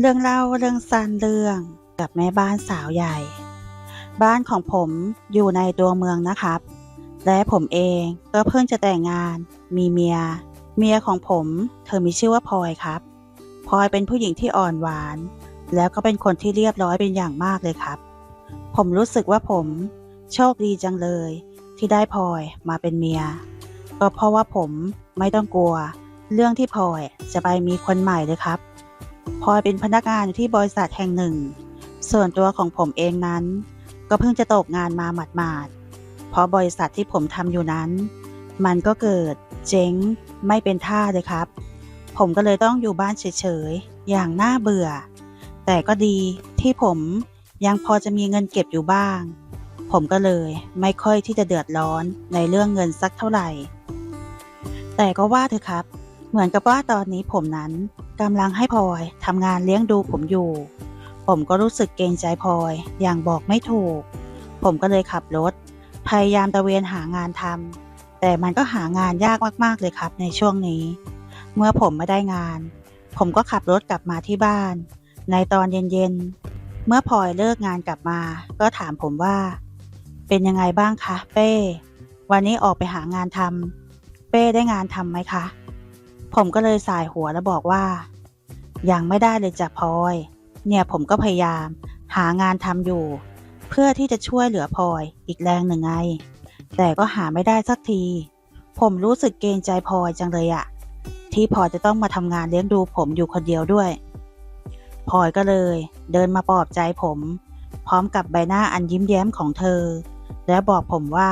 เรื่องเล่าเรื่องสั้นเรื่องกับแม่บ้านสาวใหญ่ บ้านของผมอยู่ในตัวเมืองนะครับ และผมเองก็เพิ่งจะแต่งงาน มีเมีย เมียของผม เธอมีชื่อว่าพลอยครับพลอยเป็นผู้หญิงที่อ่อนหวาน แล้วก็เป็นคนที่เรียบร้อยเป็นอย่างมากเลยครับ ผมรู้สึกว่าผมโชคดีจังเลย ที่ได้พลอยมาเป็นเมีย ก็เพราะว่าผมไม่ต้องกลัว เรื่องที่พลอยจะไปมีคนใหม่เลยครับ พลอยเป็นพนักงานอยู่ที่บริษัทแห่งหนึ่ง ส่วนตัวของผมเองนั้น ก็เพิ่งจะตกงานมาหมาดๆ เพราะบริษัทที่ผมทำอยู่นั้น มันก็เกิดเจ๊งไม่เป็นท่าเลยครับ ผมก็เลยต้องอยู่บ้านเฉยๆ อย่างน่าเบื่อ แต่ก็ดีที่ผมยังพอจะมีเงินเก็บอยู่บ้าง ผมก็เลยไม่ค่อยที่จะเดือดร้อนในเรื่องเงินสักเท่าไหร่ แต่ก็ว่าเถอะครับ เหมือนกับว่าตอนนี้ผมนั้น กำลังให้พลอยทำงานเลี้ยงดูผมอยู่ ผมก็รู้สึกเกรงใจพลอยอย่างบอกไม่ถูก ผมก็เลยขับรถ พยายามตะเวนหางานทำแต่มันก็หางานยากมากๆเลยครับในช่วงนี้ เมื่อผมไม่ได้งาน ผมก็ขับรถกลับมาที่บ้าน ในตอนเย็นๆ เมื่อพลอยเลิกงานกลับมา ก็ถามผมว่า เป็นยังไงบ้างคะเป้ วันนี้ออกไปหางานทำเป้ได้งานทำไหมคะ ผมก็เลยสายหัวแล้วบอกว่า ยังไม่ได้เลยจ้ะพลอย เนี่ยผมก็พยายาม หางานทำอยู่ เพื่อที่จะช่วยเหลือพลอยอีกแรงหนึ่งไง แต่ก็หาไม่ได้สักที ผมรู้สึกเกรงใจพลอยจังเลยอะที่พลอยจะต้องมาทำงานเลี้ยงดูผมอยู่คนเดียวด้วยพลอยก็เลย เดินมาปลอบใจผม พร้อมกับใบหน้าอันยิ้มแย้มของเธอ และบอกผมว่า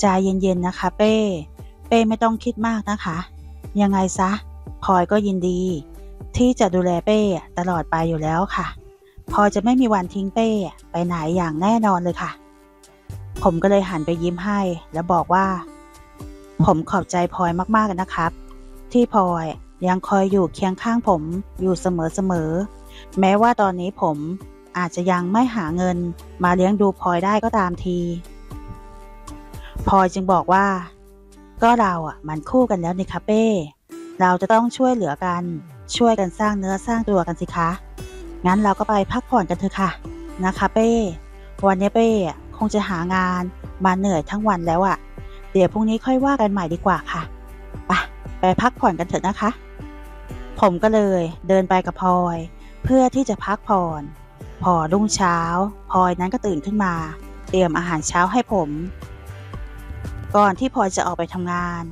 ใจเย็นๆนะคะ เป้ เป้ไม่ต้องคิดมากนะคะ ยังไงซะพลอยก็ยินดี ที่จะดูแลเป้ตลอดไปอยู่แล้วค่ะพลอยจะไม่มีวันทิ้งเป้ไปไหนอย่างแน่นอนเลยค่ะ ผมก็เลยหันไปยิ้มให้ แล้วบอกว่า ผมขอบใจพลอยมากๆนะครับ ที่พลอยยังคอยอยู่เคียงข้างผมอยู่เสมอๆแม้ว่าตอนนี้ผมอาจจะยังไม่หาเงินมาเลี้ยงดูพลอยได้ก็ตามทีพลอยจึงบอกว่า ก็เราอะมันคู่กันแล้วนี่คะเป้ เราจะต้องช่วยเหลือกัน ช่วยกันสร้างเนื้อสร้างตัวกันสิคะ งั้นเราก็ไปพักผ่อนกันเถอะค่ะ นะคะเป้ วันนี้เป้คงจะหางานมาเหนื่อยทั้งวันแล้วอะ่ะ เดี๋ยวพรุ่งนี้ค่อยว่ากันใหม่ดีกว่าค่ะ ไปไปพักผ่อนกันเถอะนะคะ ผมก็เลยเดินไปกับพลอย เพื่อที่จะพักผ่อน พอรุ่งเช้าพลอยนั้นก็ตื่นขึ้นมา เตรียมอาหารเช้าให้ผม ก่อนที่พลอยจะออกไปทำงาน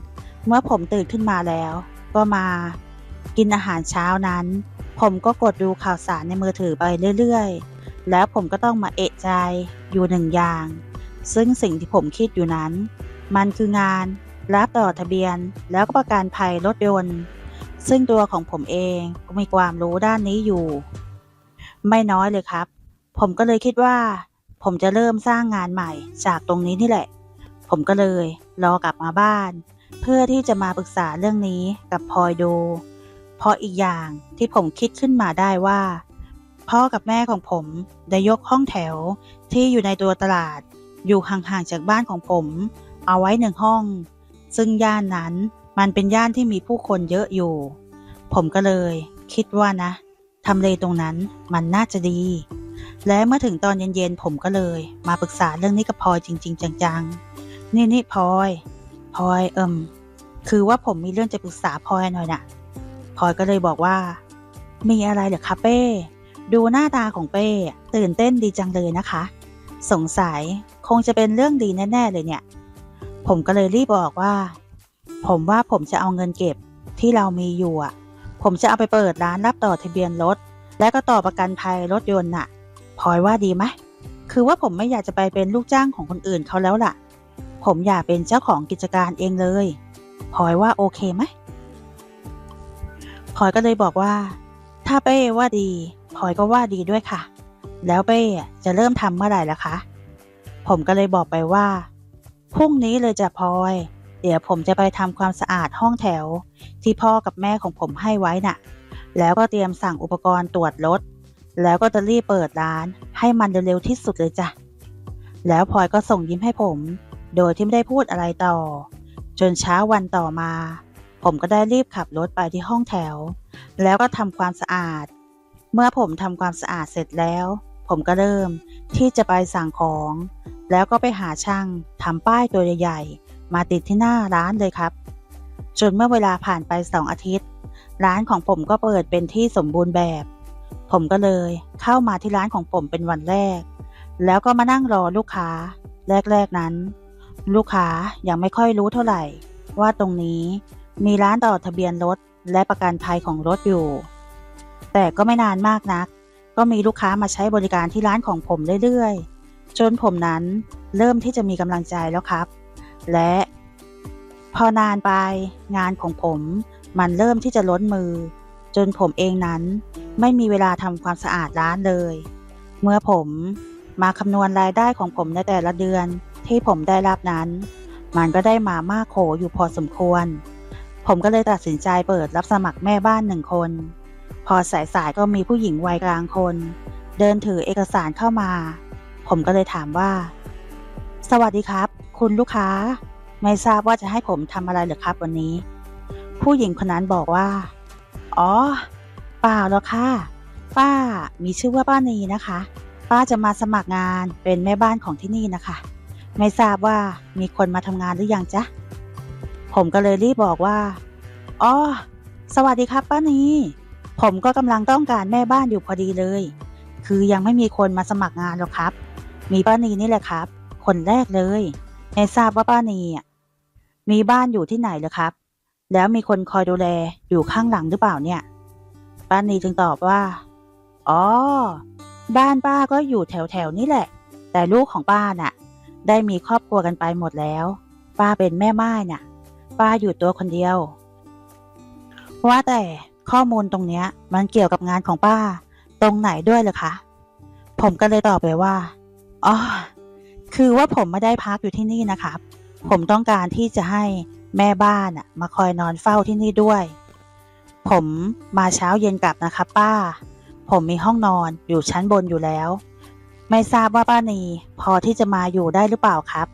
เมื่อผมตื่นขึ้นมาแล้ว ก็มากินอาหารเช้านั้น ผมก็กดดูข่าวสารในมือถือไปเรื่อยๆ แล้วผมก็ต้องมาเอะใจอยู่หนึ่งอย่าง ซึ่งสิ่งที่ผมคิดอยู่นั้น มันคืองานรับต่อทะเบียนแล้วก็ประกันภัยรถยนต์ ซึ่งตัวของผมเองก็มีความรู้ด้านนี้อยู่ ไม่น้อยเลยครับ ผมก็เลยคิดว่า ผมจะเริ่มสร้างงานใหม่จากตรงนี้นี่แหละ ผมก็เลยรอกลับมาบ้าน เพื่อที่จะมาปรึกษาเรื่องนี้กับพลอยดู เพราะอีกอย่างที่ผมคิดขึ้นมาได้ว่า พ่อกับแม่ของผมได้ยกห้องแถวที่อยู่ในตัวตลาด อยู่ห่างๆจากบ้านของผม เอาไว้หนึ่งห้อง ซึ่งย่านนั้นมันเป็นย่านที่มีผู้คนเยอะอยู่ ผมก็เลยคิดว่านะทำเลตรงนั้นมันน่าจะดี และเมื่อถึงตอนเย็นๆผมก็เลย มาปรึกษาเรื่องนี้กับพลอยจริง ๆ จังๆ นี่นี่พลอย พลอยเอิมคือว่าผมมีเรื่องจะปรึกษาพลอยหน่อยน่ะพลอยก็เลยบอกว่า มีอะไรเหรอคะเป้ ดูหน้าตาของเป้ ตื่นเต้นดีจังเลยนะคะ สงสัยคงจะเป็นเรื่องดีแน่ๆเลยเนี่ย ผมก็เลยรีบบอกว่า ผมว่าผมจะเอาเงินเก็บที่เรามีอยู่อะผมจะเอาไปเปิดร้านรับต่อทะเบียนรถ และก็ต่อประกันภัยรถยนต์น่ะพลอยว่าดีไหมคือว่าผมไม่อยากจะไปเป็นลูกจ้างของคนอื่นเขาแล้วล่ะ ผมอยากเป็นเจ้าของกิจการเองเลยพลอยว่าโอเคไหมพลอยก็เลยบอกว่า ถ้าเป้ว่าดีพลอยก็ว่าดีด้วยค่ะ แล้วเป้จะเริ่มทำเมื่อไหร่ล่ะคะ ผมก็เลยบอกไปว่าพรุ่งนี้เลยจะพลอย เดี๋ยวผมจะไปทำความสะอาดห้องแถว ที่พ่อกับแม่ของผมให้ไว้น่ะ แล้วก็เตรียมสั่งอุปกรณ์ตรวจรถ แล้วก็จะรีบเปิดร้าน ให้มันเร็วๆที่สุดเลยจ้ะ แล้วพลอยก็ส่งยิ้มให้ผม โดยที่ไม่ได้พูดอะไรต่อ จนเช้าวันต่อมา ผมก็ได้รีบขับรถไปที่ห้องแถว แล้วก็ทำความสะอาด เมื่อผมทำความสะอาดเสร็จแล้ว ผมก็เริ่มที่จะไปสั่งของ แล้วก็ไปหาช่างทำป้ายตัวใหญ่ๆมาติดที่หน้าร้านเลยครับ จนเมื่อเวลาผ่านไปสองอาทิตย์ ร้านของผมก็เปิดเป็นที่สมบูรณ์แบบ ผมก็เลยเข้ามาที่ร้านของผมเป็นวันแรก แล้วก็มานั่งรอลูกค้า แรก ๆ นั้น ลูกค้ายังไม่ค่อยรู้เท่าไหร่ ว่าตรงนี้มีร้านต่อทะเบียนรถและประกันภัยของรถอยู่ แต่ก็ไม่นานมากนัก ก็มีลูกค้ามาใช้บริการที่ร้านของผมเรื่อยๆ จนผมนั้นเริ่มที่จะมีกำลังใจแล้วครับ และ พอนานไปงานของผมมันเริ่มที่จะล้นมือ จนผมเองนั้นไม่มีเวลาทำความสะอาดร้านเลย เมื่อผมมาคำนวณรายได้ของผมในแต่ละเดือน ที่ผมได้รับนั้น มันก็ได้มามากโขอยู่พอสมควร ผมก็เลยตัดสินใจเปิดรับสมัครแม่บ้านหนึ่งคน พอสายๆก็มีผู้หญิงวัยกลางคน เดินถือเอกสารเข้ามา ผมก็เลยถามว่า สวัสดีครับ คุณลูกค้า ไม่ทราบว่าจะให้ผมทำอะไรหรือครับวันนี้ ผู้หญิงคนนั้นบอกว่า อ๋อ เปล่าหรอกค่ะ ป้ามีชื่อว่าป้านีนะคะ ป้าจะมาสมัครงานเป็นแม่บ้านของที่นี่นะคะ ไม่ทราบว่ามีคนมาทำงานหรือยังจ๊ะ ผมก็เลยรีบบอกว่า อ๋อ สวัสดีครับป้านีผมก็กำลังต้องการแม่บ้านอยู่พอดีเลย คือยังไม่มีคนมาสมัครงานหรอกครับ มีป้านีนี่แหละครับ คนแรกเลย ไม่ทราบว่าป้านีอะมีบ้านอยู่ที่ไหนเหรอครับ แล้วมีคนคอยดูแลอยู่ข้างหลังหรือเปล่าเนี่ย ป้านีจึงตอบว่า อ๋อ บ้านป้าก็อยู่แถวแถวนี้แหละ แต่ลูกของป้าน่ะ ได้มีครอบครัวกันไปหมดแล้ว ป้าเป็นแม่ไม้น่ะ ป้าอยู่ตัวคนเดียว ว่าแต่ข้อมูลตรงเนี้ย มันเกี่ยวกับงานของป้า ตรงไหนด้วยเหรอคะ ผมก็เลยตอบไปว่า อ๋อ คือว่าผมไม่ได้พักอยู่ที่นี่นะครับ ผมต้องการที่จะให้แม่บ้านมาคอยนอนเฝ้าที่นี่ด้วย ผมมาเช้าเย็นกลับนะครับ ป้า ผมมีห้องนอนอยู่ชั้นบนอยู่แล้ว ไม่ทราบว่าป้านีพอที่จะมาอยู่ได้หรือเปล่าครับ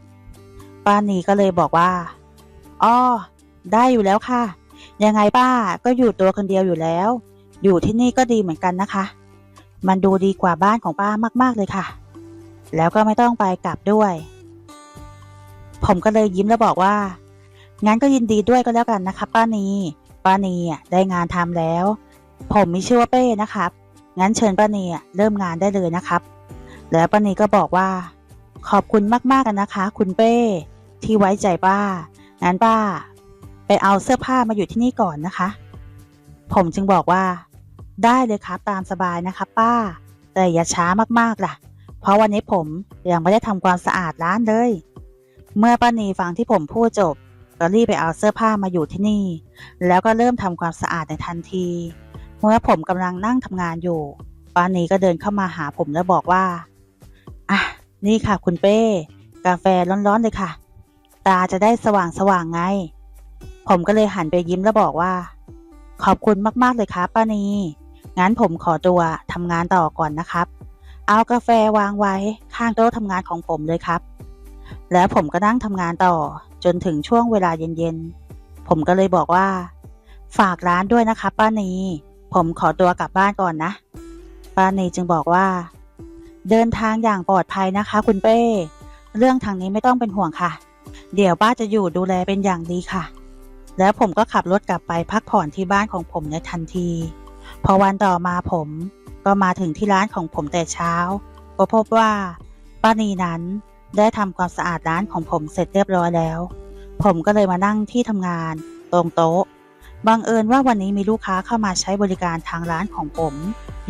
ป้านีก็เลยบอกว่าอ้อได้อยู่แล้วค่ะ ยังไงป้าก็อยู่ตัวคนเดียวอยู่แล้ว อยู่ที่นี่ก็ดีเหมือนกันนะคะ มันดูดีกว่าบ้านของป้ามาก ๆเลยค่ะ แล้วก็ไม่ต้องไปกลับด้วย ผมก็เลยยิ้มแล้วบอกว่า งั้นก็ยินดีด้วยก็แล้วกันนะครับป้านีป้านีอะได้งานทำแล้ว ผมมีชื่อว่าเป้นะครับ งั้นเชิญป้านีอะเริ่มงานได้เลยนะครับ แล้วป้านีก็บอกว่า ขอบคุณมากๆกันนะคะ คุณเป้ ที่ไว้ใจป้า งั้นป้า ไปเอาเสื้อผ้ามาอยู่ที่นี่ก่อนนะคะ ผมจึงบอกว่า ได้เลยครับตามสบายนะคะ ป้า แต่อย่าช้ามากๆล่ะ เพราะวันนี้ผมยังไม่ได้ทำความสะอาดร้านเลย เมื่อป้านีฟังที่ผมพูดจบก็รีบไปเอาเสื้อผ้ามาอยู่ที่นี่ แล้วก็เริ่มทำความสะอาดในทันที เมื่อผมกำลังนั่งทำงานอยู่ป้านีก็เดินเข้ามาหาผมแล้วบอกว่า อะนี่ค่ะคุณเป้ กาแฟร้อนๆเลยค่ะ ตาจะได้สว่างๆไง ผมก็เลยหันไปยิ้มแล้วบอกว่า ขอบคุณมากๆเลยครับป้านีงั้นผมขอตัวทำงานต่อก่อนนะครับ เอากาแฟวางไว้ข้างโต๊ะทำงานของผมเลยครับ แล้วผมก็นั่งทำงานต่อจนถึงช่วงเวลาเย็นๆ ผมก็เลยบอกว่า ฝากร้านด้วยนะครับป้านี ผมขอตัวกลับบ้านก่อนนะ ป้านีจึงบอกว่า เดินทางอย่างปลอดภัยนะคะ คุณเป้ เรื่องทางนี้ไม่ต้องเป็นห่วงค่ะ เดี๋ยวป้าจะอยู่ดูแลเป็นอย่างดีค่ะ แล้วผมก็ขับรถกลับไปพักผ่อนที่บ้านของผมในทันที พอวันต่อมาผมก็มาถึงที่ร้านของผมแต่เช้า ก็พบว่าป้านีนั้นได้ทำความสะอาดร้านของผมเสร็จเรียบร้อยแล้ว ผมก็เลยมานั่งที่ทำงานตรงโต๊ะบังเอิญว่าวันนี้มีลูกค้าเข้ามาใช้บริการทางร้านของผม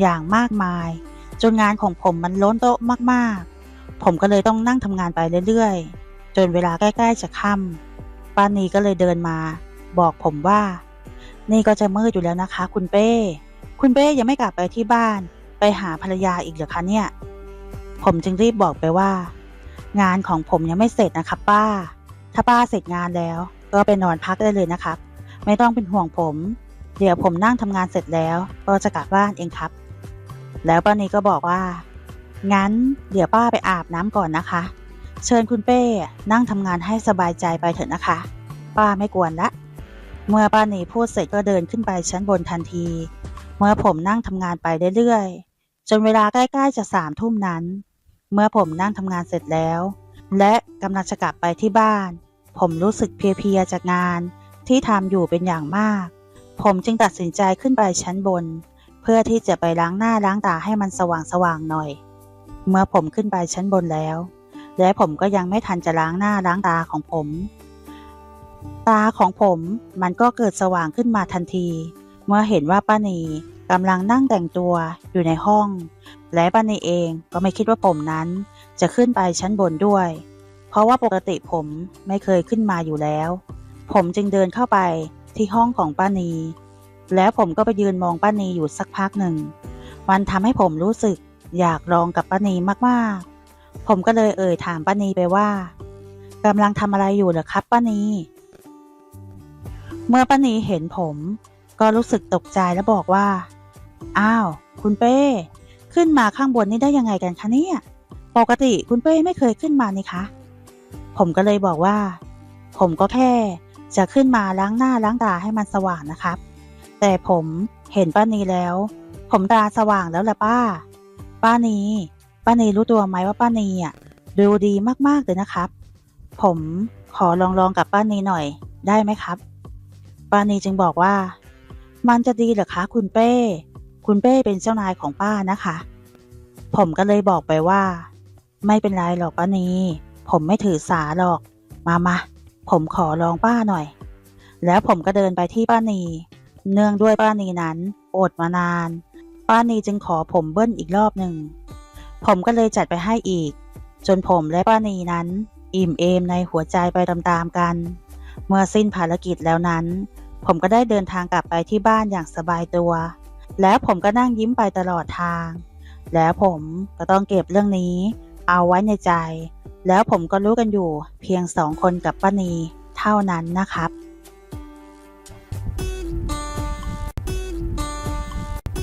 อย่างมากมาย จนงานของผมมันล้นโต๊ะมากๆ ผมก็เลยต้องนั่งทำงานไปเรื่อยๆ จนเวลาใกล้ๆจะค่ำป้านีก็เลยเดินมา บอกผมว่า นี่ก็จะมืดอยู่แล้วนะคะ คุณเป้ คุณเป้ยังไม่กลับไปที่บ้าน ไปหาภรรยาอีกเหรอคะเนี่ย ผมจึงรีบบอกไปว่า งานของผมยังไม่เสร็จนะครับป้า ถ้าป้าเสร็จงานแล้ว ก็ไปนอนพักได้เลยนะครับ ไม่ต้องเป็นห่วงผม เดี๋ยวผมนั่งทำงานเสร็จแล้ว ก็จะกลับบ้านเองครับ แล้วป้านีก็บอกว่า งั้นเดี๋ยวป้าไปอาบน้ำก่อนนะคะ เชิญคุณเป้นั่งทำงานให้สบายใจไปเถอะนะคะ ป้าไม่กวนละ เมื่อป้านีพูดเสร็จก็เดินขึ้นไปชั้นบนทันที เมื่อผมนั่งทำงานไปเรื่อยๆ จนเวลาใกล้ๆจะสามทุ่มนั้น เมื่อผมนั่งทำงานเสร็จแล้ว และกำลังจะกลับไปที่บ้าน ผมรู้สึกเพลียๆจากงานที่ทำอยู่เป็นอย่างมาก ผมจึงตัดสินใจขึ้นไปชั้นบน เพื่อที่จะไปล้างหน้าล้างตาให้มันสว่างๆหน่อย เมื่อผมขึ้นไปชั้นบนแล้ว และผมก็ยังไม่ทันจะล้างหน้าล้างตาของผม ตาของผมมันก็เกิดสว่างขึ้นมาทันที เมื่อเห็นว่าป้านีกำลังนั่งแต่งตัวอยู่ในห้อง และป้านีเองก็ไม่คิดว่าผมนั้น จะขึ้นไปชั้นบนด้วย เพราะว่าปกติผมไม่เคยขึ้นมาอยู่แล้ว ผมจึงเดินเข้าไปที่ห้องของป้านี แล้วผมก็ไปยืนมองป้านีอยู่สักพักหนึ่ง มันทำให้ผมรู้สึกอยากลองกับป้านีมากๆ ผมก็เลยเอ่ยถามป้านีไปว่ากำลังทำอะไรอยู่เหรอครับป้านีเมื่อป้านีเห็นผม ก็รู้สึกตกใจแล้วบอกว่า อ้าว คุณเป้ ขึ้นมาข้างบนนี่ได้ยังไงกันคะเนี่ย ปกติคุณเป้ไม่เคยขึ้นมานี่คะ ผมก็เลยบอกว่า ผมก็แค่ จะขึ้นมาล้างหน้าล้างตาให้มันสว่างนะครับ แต่ผมเห็นป้านีแล้ว ผมตาสว่างแล้วละป้า ป้านีป้านีรู้ตัวไหมว่าป้านีอะดูดีมากๆเลยนะครับ ผมขอลองลองกับป้านีหน่อยได้ไหมครับ ป้านีจึงบอกว่า มันจะดีเหรอคะคุณเป้ คุณเป้เป็นเจ้านายของป้านะคะ ผมก็เลยบอกไปว่า ไม่เป็นไรหรอกป้านีผมไม่ถือสาหรอก มามาผมขอลองป้าหน่อย แล้วผมก็เดินไปที่ป้านี เนื่องด้วยป้านีนั้นอดมานาน ป้านีจึงขอผมเบิ้ลอีกรอบหนึ่ง ผมก็เลยจัดไปให้อีก จนผมและป้านีนั้น อิ่มเอมในหัวใจไปตามๆกัน เมื่อสิ้นภารกิจแล้วนั้น ผมก็ได้เดินทางกลับไปที่บ้านอย่างสบายตัว แล้วผมก็นั่งยิ้มไปตลอดทาง แล้วผมก็ต้องเก็บเรื่องนี้ เอาไว้ในใจ แล้วผมก็รู้กันอยู่เพียงสองคนกับป้านีเท่านั้นนะครับ